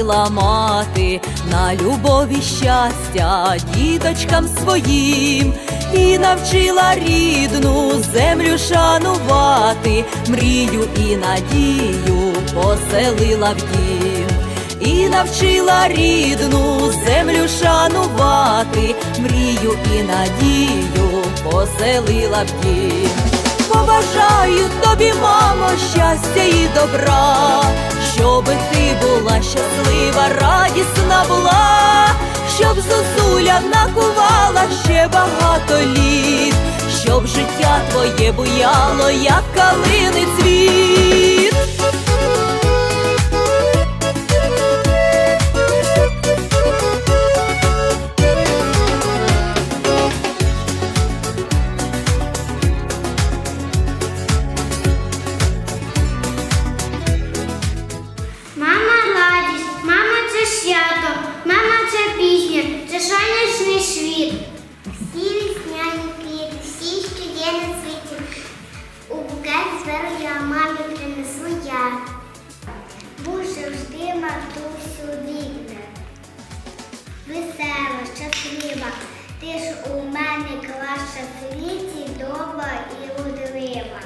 любисток мати на любові щастя діточкам своїм і навчила рідну землю шанувати, мрію і надію поселила в дім. І навчила рідну землю шанувати, мрію і надію поселила в дім. Побажаю тобі, мамо, щастя і добра, щоби ти була щаслива, радісна була, щоб зозуля накувала ще багато літ, щоб життя твоє буяло, як калини цвіт. Матусю рідна. Весела, щаслива, ти ж у мене клаша світі, добра і удлива.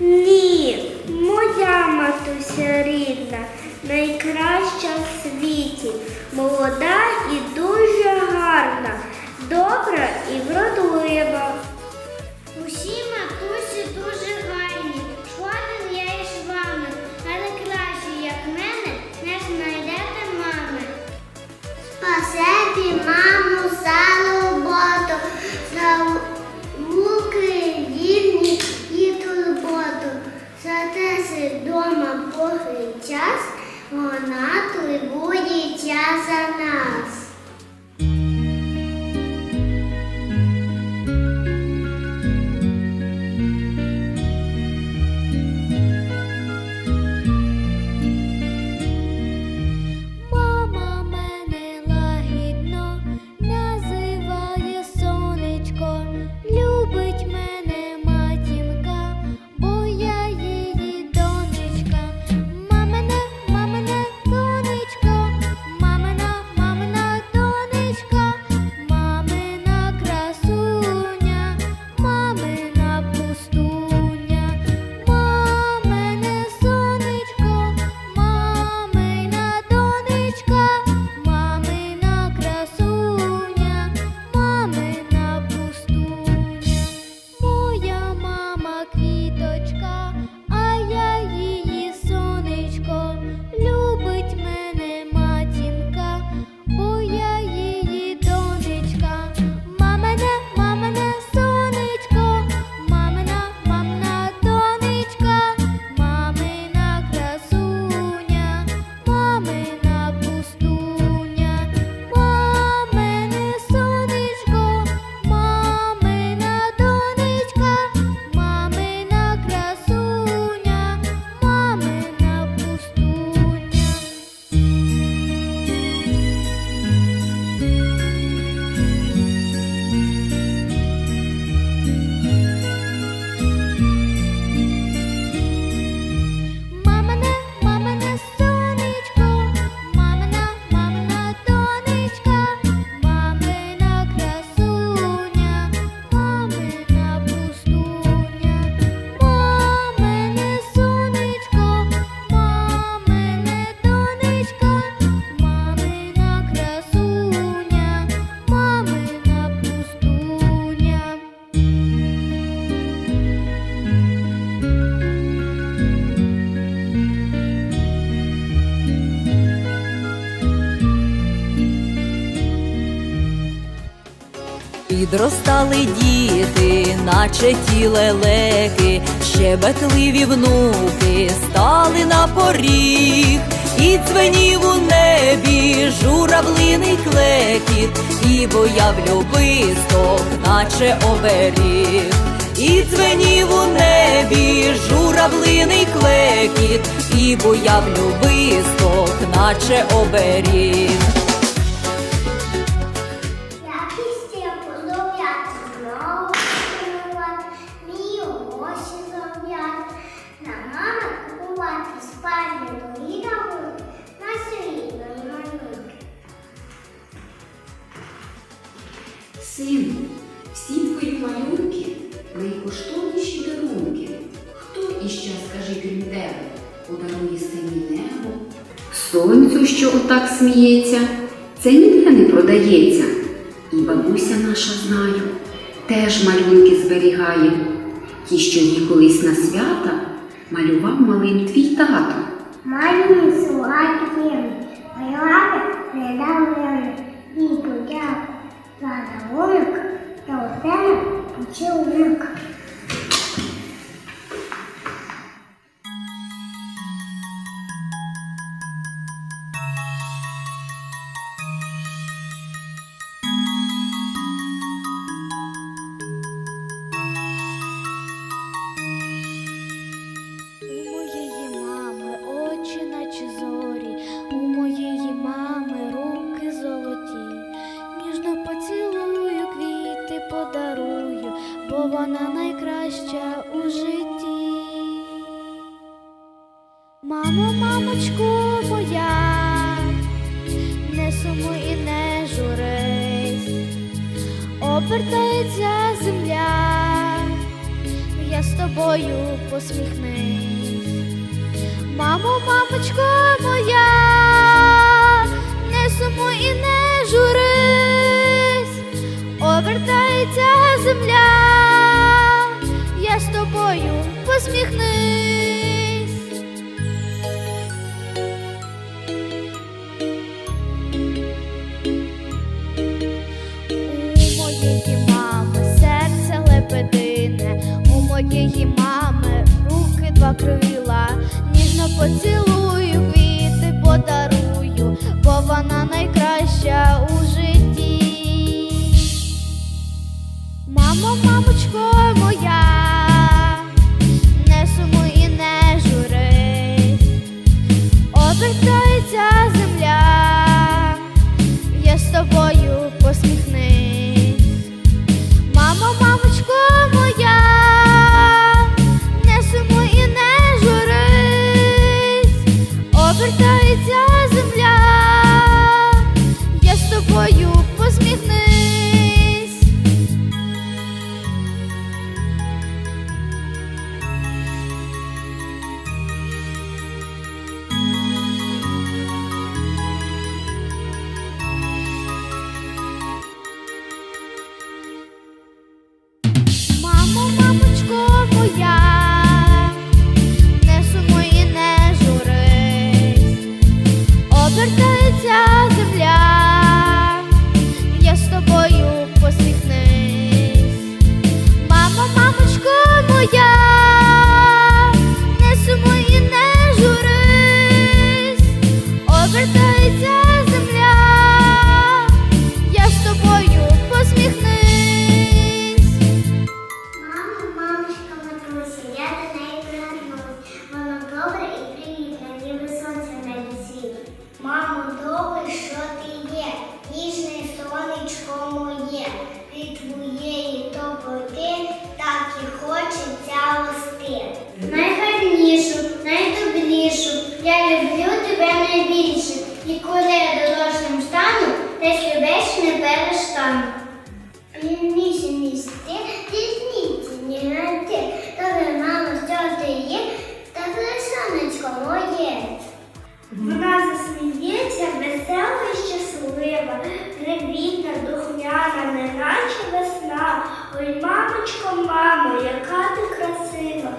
Ні, моя матуся рідна, найкраща в світі, молода і дуже гарна, добра і вродлива. Підростали діти, наче ті лелеки, щебетливі внуки стали на поріг, і дзвенів у небі журавлиний клекіт, і бояв любисток, наче оберіг. І дзвенів у небі журавлиний клекіт, і буяв любисток, наче оберіг. Подарує синє небо? Сонцю, що отак сміється, це ніде не продається. І бабуся наша знаю, теж малюнки зберігає. Ті, що їй колись на свята малював малим твій тато. Маленький сладкий дневник, моя лапа передал мне и подяку за дарунок, та оце поцілунок. Я тобою посміхнись. Мамо, мамочко моя, крила, ніжно поцілуй. десь любиш не перестань. Ніжні місці, різниці, ні то не мамо, що ти є, та сонечко моє. Вона засміється, весела і щаслива, привітна, духняна, неначе весна. Ой, мамочко, мамо, яка ти красива.